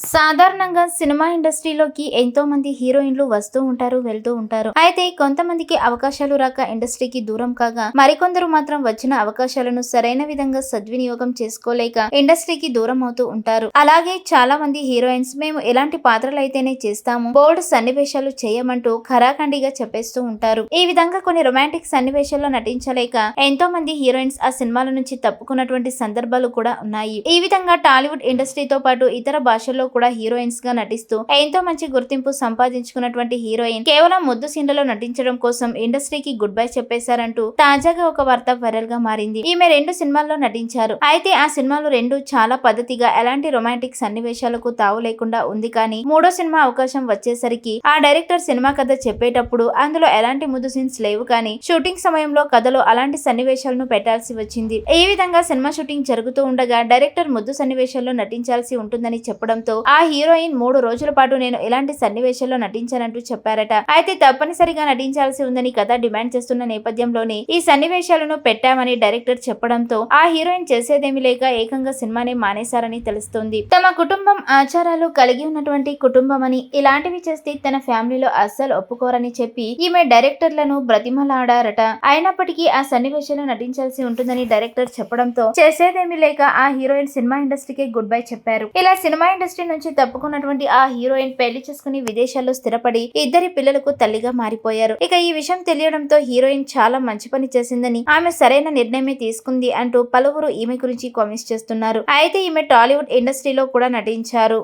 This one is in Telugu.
సాధారణంగా సినిమా ఇండస్ట్రీలోకి ఎంతో మంది హీరోయిన్లు వస్తూ ఉంటారు వెళ్తూ ఉంటారు. అయితే కొంతమందికి అవకాశాలు రాక ఇండస్ట్రీకి దూరం కాగా మరికొందరు మాత్రం వచ్చిన అవకాశాలను సరైన విధంగా సద్వినియోగం చేసుకోలేక ఇండస్ట్రీకి దూరం అవుతూ ఉంటారు. అలాగే చాలా మంది హీరోయిన్స్ మేము ఎలాంటి పాత్రలు అయితేనే చేస్తాము బోల్డ్ సన్నివేశాలు చేయమంటూ ఖరాఖండిగా చెప్పేస్తూ ఉంటారు. ఈ విధంగా కొన్ని రొమాంటిక్ సన్నివేశాల్లో నటించలేక ఎంతో మంది హీరోయిన్స్ ఆ సినిమాల నుంచి తప్పుకున్నటువంటి సందర్భాలు కూడా ఉన్నాయి. ఈ విధంగా టాలీవుడ్ ఇండస్ట్రీతో పాటు ఇతర భాషల్లో కూడా హీరోయిన్స్గా నటిస్తూ ఎంతో మంచి గుర్తింపు సంపాదించుకున్నటువంటి హీరోయిన్ కేవలం ముద్దు సీన్లలో నటించడం కోసం ఇండస్ట్రీకి గుడ్ బై చెప్పేశారంటూ తాజాగా ఒక వార్త వైరల్గా మారింది. ఈమె రెండు సినిమాల్లో నటించారు. అయితే ఆ సినిమాలు రెండు చాలా పద్ధతిగా ఎలాంటి రొమాంటిక్ సన్నివేశాలకు తావు లేకుండా ఉంది కానీ మూడో సినిమా అవకాశం వచ్చేసరికి ఆ డైరెక్టర్ సినిమా కథ చెప్పేటప్పుడు అందులో ఎలాంటి ముద్దు సీన్స్ లేవు కానీ షూటింగ్ సమయంలో కథలో అలాంటి సన్నివేశాలను పెట్టాల్సి వచ్చింది. ఈ విధంగా సినిమా షూటింగ్ జరుగుతూ ఉండగా డైరెక్టర్ ముద్దు సన్నివేశాల్లో నటించాల్సి ఉంటుందని చెప్పడంతో ఆ హీరోయిన్ మూడు రోజుల పాటు నేను ఎలాంటి సన్నివేశాల్లో నటించానంటూ చెప్పారట. అయితే తప్పనిసరిగా నటించాల్సి ఉందని కథ డిమాండ్ చేస్తున్న నేపథ్యంలోనే ఈ సన్నివేశాలను పెట్టామని డైరెక్టర్ చెప్పడంతో ఆ హీరోయిన్ చేసేదేమీ లేక ఏకంగా సినిమానే మానేశారని తెలుస్తుంది. తమ కుటుంబం ఆచారాలు కలిగి ఉన్నటువంటి కుటుంబం అని ఇలాంటివి చేస్తే తన ఫ్యామిలీలో అస్సలు ఒప్పుకోరని చెప్పి ఈమె డైరెక్టర్లను బ్రతిమలాడారట. అయినప్పటికీ ఆ సన్నివేశాలు నటించాల్సి ఉంటుందని డైరెక్టర్ చెప్పడంతో చేసేదేమీ లేక ఆ హీరోయిన్ సినిమా ఇండస్ట్రీకి గుడ్ బై చెప్పారు. ఇలా సినిమా ఇండస్ట్రీ నుంచి తప్పుకున్నటువంటి ఆ హీరోయిన్ పెళ్ళి చేసుకుని విదేశాల్లో స్థిరపడి ఇద్దరి పిల్లలకు తల్లిగా మారిపోయారు. ఇక ఈ విషయం తెలియడంతో హీరోయిన్ చాలా మంచి పని చేసిందని ఆమె సరైన నిర్ణయమే తీసుకుంది అంటూ పలువురు ఈమె గురించి కామెంట్స్ చేస్తున్నారు. అయితే ఈమె టాలీవుడ్ ఇండస్ట్రీలో కూడా నటించారు.